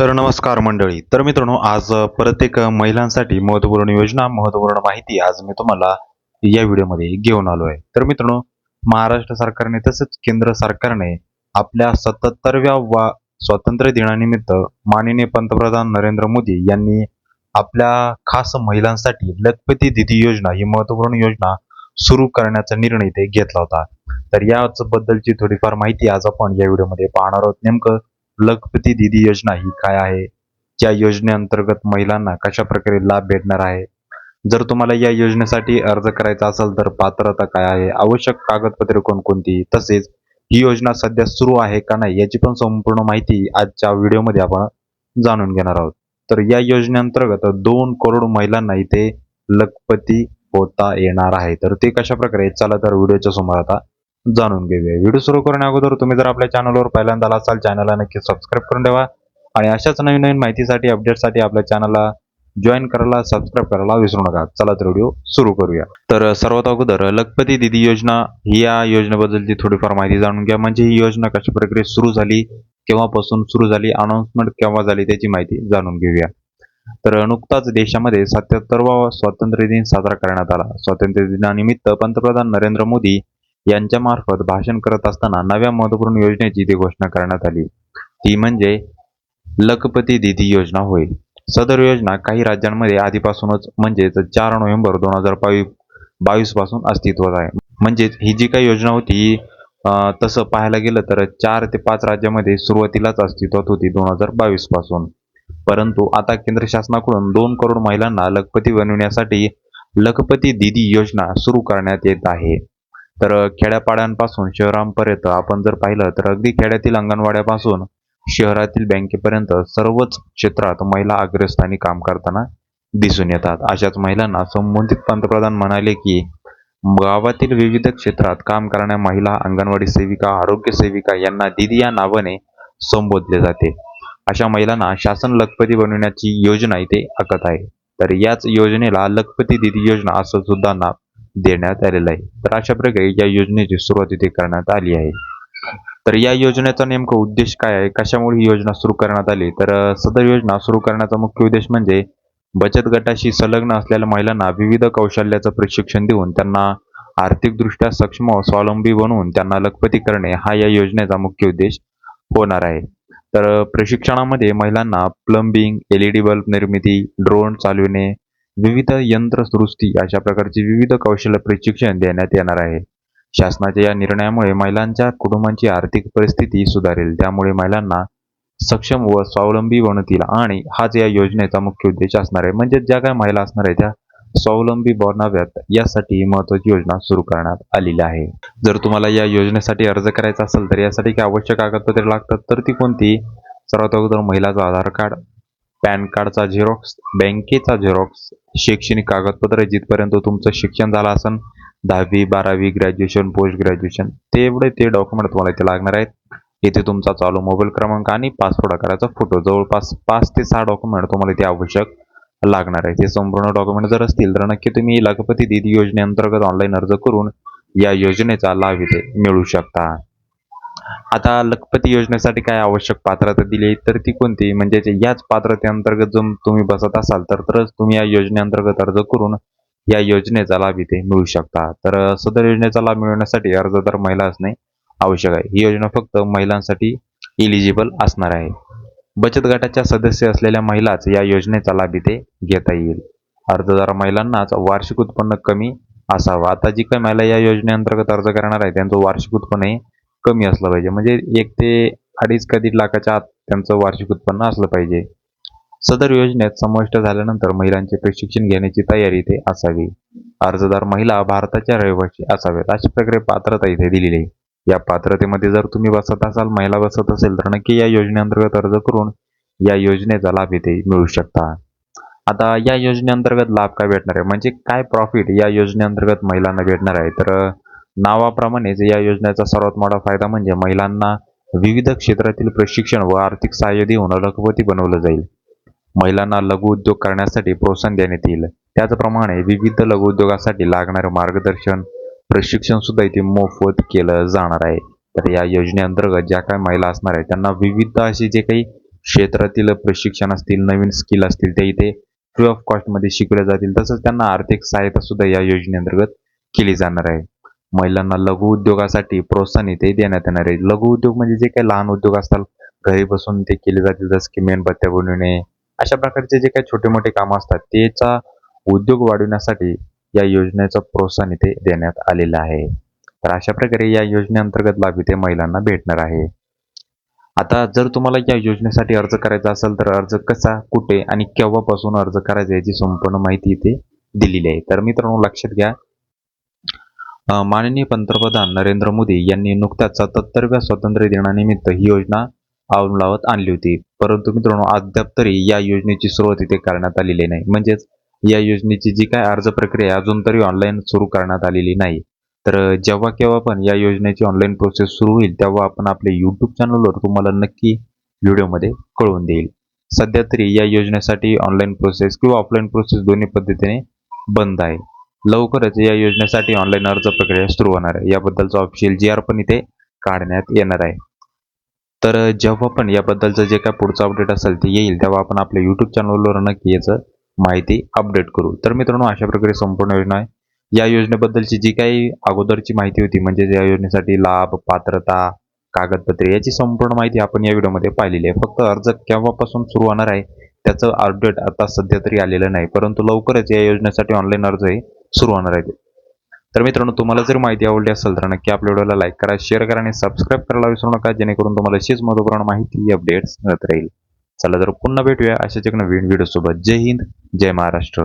तर नमस्कार मंडळी. तर मित्रांनो आज प्रत्येक महिलांसाठी महत्त्वपूर्ण योजना महत्त्वपूर्ण माहिती आज मी तुम्हाला या व्हिडिओमध्ये घेऊन आलो आहे तर मित्रांनो महाराष्ट्र सरकारने तसेच केंद्र सरकारने आपल्या सत्याहत्तरव्या वा स्वातंत्र्य दिनानिमित्त माननीय पंतप्रधान नरेंद्र मोदी यांनी आपल्या खास महिलांसाठी लखपती दिदी योजना ही महत्त्वपूर्ण योजना सुरू करण्याचा निर्णय ते घेतला होता. तर याच बद्दलची थोडीफार माहिती आज आपण या व्हिडिओमध्ये पाहणार आहोत. नेमकं लखपती दीदी योजना ही काय आहे? या योजनेअंतर्गत महिलांना कशा प्रकारे लाभ भेटणार आहे? जर तुम्हाला या योजनेसाठी अर्ज करायचा असेल तर पात्रता काय आहे? आवश्यक कागदपत्रे कोणकोणती? तसेच ही योजना सध्या सुरू आहे का नाही याची पण संपूर्ण माहिती आजच्या व्हिडिओमध्ये आपण जाणून घेणार आहोत. तर या योजनेअंतर्गत दोन करोड महिलांना इथे लखपती होता येणार आहे. तर ते कशा प्रकारे चला तर व्हिडिओच्या समोर आता जाणून घेऊया. व्हिडिओ सुरू करण्या अगोदर तुम्ही जर आपल्या चॅनलवर पहिल्यांदा आला असाल चॅनलला नक्की सबस्क्राईब करून ठेवा. आणि अशाच नवीन नवीन माहितीसाठी अपडेटसाठी आपल्या चॅनलला जॉईन करायला सबस्क्राईब करायला विसरू नका. चला तर व्हिडिओ सुरू करूया. तर सर्वात अगोदर लखपती दिदी योजना ही या योजनेबद्दलची थोडीफार माहिती जाणून घ्या. म्हणजे ही योजना कशा प्रकारे सुरू झाली केव्हापासून सुरू झाली अनाउन्समेंट केव्हा झाली त्याची माहिती जाणून घेऊया. तर नुकताच देशामध्ये सत्याहत्तरवा स्वातंत्र्य दिन साजरा करण्यात आला. स्वातंत्र्य दिनानिमित्त पंतप्रधान नरेंद्र मोदी यांच्यामार्फत भाषण करत असताना नव्या महत्त्वपूर्ण योजनेची ती घोषणा करण्यात आली. ती म्हणजे लखपती दिदी योजना होय. सदर योजना काही राज्यांमध्ये आधीपासूनच म्हणजेच चार नोव्हेंबर दोन हजार बावीसपासून अस्तित्वात आहे. म्हणजेच ही जी काही योजना होती तसं पाहायला गेलं तर चार ते पाच राज्यामध्ये सुरुवातीलाच अस्तित्वात होती दोन हजार बावीसपासून. परंतु आता केंद्र शासनाकडून दोन करोड महिलांना लखपती बनविण्यासाठी लखपती दिदी योजना सुरू करण्यात येत आहे. तर खेड्यापाड्यांपासून शहरांपर्यंत आपण जर पाहिलं तर अगदी खेड्यातील अंगणवाड्यापासून शहरातील बँकेपर्यंत सर्वच क्षेत्रात महिला अग्रस्थानी काम करताना दिसून येतात. अशाच महिलांना संबंधित पंतप्रधान म्हणाले की गावातील विविध क्षेत्रात काम करणाऱ्या महिला अंगणवाडी सेविका आरोग्य सेविका यांना दिदी या नावाने संबोधले जाते. अशा महिलांना शासन लखपती बनवण्याची योजना इथे आखत आहे. तर याच योजनेला लखपती दिदी योजना असं सुद्धा नाव देण्यात आलेलं आहे. तर अशा प्रकारे या योजनेची सुरुवात इथे करण्यात आली आहे. तर या योजनेचा नेमका उद्देश काय आहे? कशामुळे ही योजना सुरू करण्यात आली? तर सदर योजना सुरू करण्याचा मुख्य उद्देश म्हणजे बचत गटाशी संलग्न असलेल्या महिलांना विविध कौशल्याचं प्रशिक्षण देऊन त्यांना आर्थिकदृष्ट्या सक्षम स्वावलंबी बनवून त्यांना लखपती करणे हा या योजनेचा मुख्य उद्देश होणार आहे. तर प्रशिक्षणामध्ये महिलांना प्लंबिंग एलईडी बल्ब निर्मिती ड्रोन चालविणे विविध यंत्रसृष्टी अशा प्रकारचे विविध कौशल्य प्रशिक्षण देण्यात येणार आहे. शासनाच्या या निर्णयामुळे महिलांच्या कुटुंबांची आर्थिक परिस्थिती सुधारेल. त्यामुळे महिलांना सक्षम व स्वावलंबी बनतील आणि हाच या योजनेचा मुख्य उद्देश असणार आहे. म्हणजे ज्या काही महिला असणार आहे त्या स्वावलंबी बनाव्यात यासाठी महत्वाची योजना सुरू करण्यात आलेली आहे. जर तुम्हाला या योजनेसाठी अर्ज करायचा असेल तर यासाठी काही आवश्यक कागदपत्रे लागतात तर ती कोणती? सर्वात अगोदर महिलाचं आधार कार्ड पॅन कार्डचा झेरॉक्स बँकेचा झेरॉक्स शैक्षणिक कागदपत्र जिथपर्यंत तुमचं शिक्षण झालं असेल दहावी बारावी ग्रॅज्युएशन पोस्ट ग्रॅज्युएशन तेवढे ते डॉक्युमेंट तुम्हाला इथे लागणार आहेत. इथे तुमचा चालू मोबाईल क्रमांक आणि पासपोर्ट आकाराचा फोटो जवळपास पाच ते सहा डॉक्युमेंट तुम्हाला इथे आवश्यक लागणार आहे ते संपूर्ण डॉक्युमेंट जर असतील तर नक्की तुम्ही लखपती दीदी योजनेअंतर्गत ऑनलाईन अर्ज करून या योजनेचा लाभ इथे मिळू शकता. आता लखपती योजनेसाठी काय आवश्यक पात्रता दिली तर ती कोणती? म्हणजे याच पात्रतेअंतर्गत जर तुम्ही बसत असाल तर तरच तुम्ही या योजनेअंतर्गत अर्ज करून या योजनेचा लाभ इथे मिळू शकता. तर सदर योजनेचा लाभ मिळवण्यासाठी अर्जदार महिला असणे आवश्यक आहे. ही योजना फक्त महिलांसाठी इलिजिबल असणार आहे. बचत गटाच्या सदस्य असलेल्या महिलाच या योजनेचा लाभ इथे घेता येईल. अर्जदार महिलांनाच वार्षिक उत्पन्न कमी असावं. आता जी काही महिला या योजनेअंतर्गत अर्ज करणार आहे त्यांचं वार्षिक उत्पन्न हे कमी असलं पाहिजे. म्हणजे एक ते अडीच का दीड लाखाच्या आत त्यांचं वार्षिक उत्पन्न असलं पाहिजे. सदर योजनेत समाविष्ट झाल्यानंतर महिलांचे प्रशिक्षण घेण्याची तयारी इथे असावी. अर्जदार महिला भारताच्या रहिवासी असाव्यात. अशा प्रकारे पात्रता इथे दिलेली आहे. या पात्रतेमध्ये जर तुम्ही बसत असाल महिला बसत असेल तर नक्की या योजनेअंतर्गत अर्ज करून या योजनेचा लाभ इथे मिळू शकता. आता या योजनेअंतर्गत लाभ काय भेटणार आहे? म्हणजे काय प्रॉफिट या योजनेअंतर्गत महिलांना भेटणार आहे? तर नावाप्रमाणेच या योजनेचा सर्वात मोठा फायदा म्हणजे महिलांना विविध क्षेत्रातील प्रशिक्षण व आर्थिक सहाय्य देऊन लखपती बनवलं जाईल. महिलांना लघु उद्योग करण्यासाठी प्रोत्साहन देण्यात येईल. त्याचप्रमाणे विविध लघु उद्योगासाठी लागणारे मार्गदर्शन प्रशिक्षण सुद्धा इथे मोफत केलं जाणार आहे. तर या योजनेअंतर्गत ज्या काही महिला असणार आहेत त्यांना विविध असे जे काही क्षेत्रातील प्रशिक्षण असतील नवीन स्किल असतील ते इथे फ्री ऑफ कॉस्टमध्ये शिकवले जातील. तसंच त्यांना आर्थिक सहायता सुद्धा या योजनेअंतर्गत केली जाणार आहे. महिलांना लघु उद्योगासाठी प्रोत्साहन इथे देण्यात येणार आहे. लघु उद्योग म्हणजे जे काही लहान उद्योग असतात घरी बसून ते केले जातील जसं की मेणबत्त्या बनविणे अशा प्रकारचे जे काही छोटे मोठे कामं असतात त्याचा उद्योग वाढविण्यासाठी या योजनेचं प्रोत्साहन इथे देण्यात आलेलं आहे. तर अशा प्रकारे या योजनेअंतर्गत लाभ इथे महिलांना भेटणार आहे. आता जर तुम्हाला या योजनेसाठी अर्ज करायचा असेल तर अर्ज कसा कुठे आणि केव्हापासून अर्ज करायचा याची संपूर्ण माहिती इथे दिलेली आहे. तर मित्रांनो लक्षात घ्या माननीय पंतप्रधान नरेंद्र मोदी यांनी नुकत्याच सत्याहत्तरव्या स्वातंत्र्य दिनानिमित्त ही योजना अंमलावत आणली होती. परंतु मित्रांनो अद्याप तरी या योजनेची सुरुवात इथे करण्यात आलेली नाही. म्हणजेच या योजनेची जी काय अर्ज प्रक्रिया अजून तरी ऑनलाईन सुरू करण्यात आलेली नाही. तर जेव्हा केव्हा पण या योजनेची ऑनलाईन प्रोसेस सुरू होईल तेव्हा आपण आपल्या यूट्यूब चॅनलवर तुम्हाला नक्की व्हिडिओमध्ये कळवून देईल. सध्या तरी या योजनेसाठी ऑनलाईन प्रोसेस किंवा ऑफलाईन प्रोसेस दोन्ही पद्धतीने बंद आहे. लवकरच या योजनेसाठी ऑनलाईन अर्ज प्रक्रिया सुरू होणार आहे. याबद्दलचा ऑफिशियल जी आर पण इथे काढण्यात येणार आहे. तर जेव्हा पण याबद्दलचं जे काय पुढचं अपडेट असेल ते येईल तेव्हा आपण आपल्या यूट्यूब चॅनलवर नक्की याचं माहिती अपडेट करू. तर मित्रांनो अशा प्रकारे संपूर्ण योजना आहे. या योजनेबद्दलची जी काही अगोदरची माहिती होती म्हणजे या योजनेसाठी लाभ पात्रता कागदपत्रे याची संपूर्ण माहिती आपण या व्हिडिओमध्ये पाहिलेली आहे. फक्त अर्ज केव्हापासून सुरू होणार आहे त्याचं अपडेट आता सध्या तरी आलेलं नाही. परंतु लवकरच या योजनेसाठी ऑनलाईन अर्ज हे सुरू होणार आहे तर मित्रांनो तुम्हाला जर माहिती आवडली असेल तर नक्की आपल्या व्हिडिओला लाईक करा शेअर करा आणि सबस्क्राईब करायला विसरू नका जेणेकरून तुम्हाला अशीच महत्त्वपूर्ण माहिती अपडेट्स मिळत राहील. चला तर पुन्हा भेटूया अशाच एक नवीन व्हिडिओ सोबत. जय हिंद जय महाराष्ट्र.